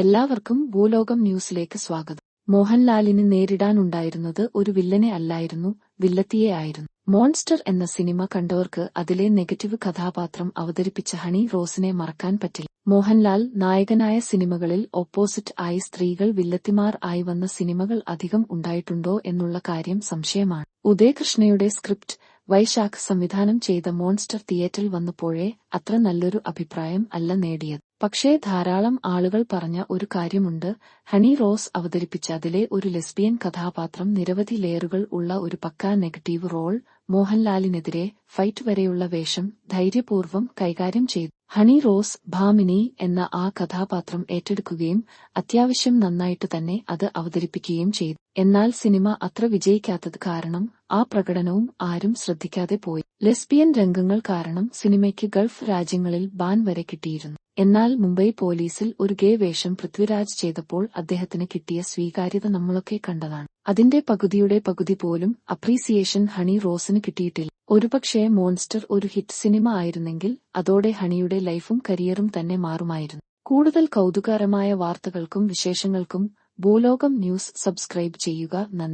എല്ലാവർക്കും ഭൂലോകം ന്യൂസിലേക്ക് സ്വാഗതം. മോഹൻലാലിന് നേരിടാനുണ്ടായിരുന്നത് ഒരു വില്ലനെ അല്ലായിരുന്നു വില്ലത്തിയെ ആയിരുന്നു. മോൺസ്റ്റർ എന്ന സിനിമ കണ്ടവർക്ക് അതിലെ നെഗറ്റീവ് കഥാപാത്രം അവതരിപ്പിച്ച ഹണി റോസിനെ മറക്കാൻ പറ്റില്ല. മോഹൻലാൽ നായകനായ സിനിമകളിൽ ഓപ്പോസിറ്റ് ആയി സ്ത്രീകൾ വില്ലത്തിമാർ ആയി വന്ന സിനിമകൾ അധികം ഉണ്ടായിട്ടുണ്ടോ എന്നുള്ള കാര്യം സംശയമാണ്. ഉദയകൃഷ്ണയുടെ സ്ക്രിപ്റ്റ് വൈശാഖ് സംവിധാനം ചെയ്ത മോൺസ്റ്റർ തിയേറ്ററിൽ വന്നപ്പോഴേ അത്ര നല്ലൊരു അഭിപ്രായം അല്ല നേടിയത്. പക്ഷേ ധാരാളം ആളുകൾ പറഞ്ഞ ഒരു കാര്യമുണ്ട്. ഹണി റോസ് അവതരിപ്പിച്ച അതിലെ ഒരു ലെസ്ബിയൻ കഥാപാത്രം നിരവധി ലെയറുകൾ ഉള്ള ഒരു പക്കാ നെഗറ്റീവ് റോൾ മോഹൻലാലിനെതിരെ ഫൈറ്റ് വരെയുള്ള വേഷം ധൈര്യപൂർവം കൈകാര്യം ചെയ്തു. ഹണി റോസ് ഭാമിനി എന്ന ആ കഥാപാത്രം ഏറ്റെടുക്കുകയും അത്യാവശ്യം നന്നായിട്ട് തന്നെ അത് അവതരിപ്പിക്കുകയും ചെയ്തു. എന്നാൽ സിനിമ അത്ര വിജയിക്കാത്തത് കാരണം ആ പ്രകടനവും ആരും ശ്രദ്ധിക്കാതെ പോയി. ലെസ്ബിയൻ രംഗങ്ങൾ കാരണം സിനിമയ്ക്ക് ഗൾഫ് രാജ്യങ്ങളിൽ ബാൻ വരെ കിട്ടിയിരുന്നു. എന്നാൽ മുംബൈ പോലീസിൽ ഒരു ഗേ വേഷം പൃഥ്വിരാജ് ചെയ്തപ്പോൾ അദ്ദേഹത്തിന് കിട്ടിയ സ്വീകാര്യത നമ്മളൊക്കെ കണ്ടതാണ്. അതിന്റെ പകുതിയുടെ പകുതി പോലും അപ്രീസിയേഷൻ ഹണി റോസിന് കിട്ടിയിട്ടില്ല. ഒരുപക്ഷേ മോൺസ്റ്റർ ഒരു ഹിറ്റ് സിനിമ ആയിരുന്നെങ്കിൽ അതോടെ ഹണിയുടെ ലൈഫും കരിയറും തന്നെ മാറുമായിരുന്നു. കൂടുതൽ കൗതുകകരമായ വാർത്തകൾക്കും വിശേഷങ്ങൾക്കും ഭൂലോകം ന്യൂസ് സബ്സ്ക്രൈബ് ചെയ്യുക നന്ദി.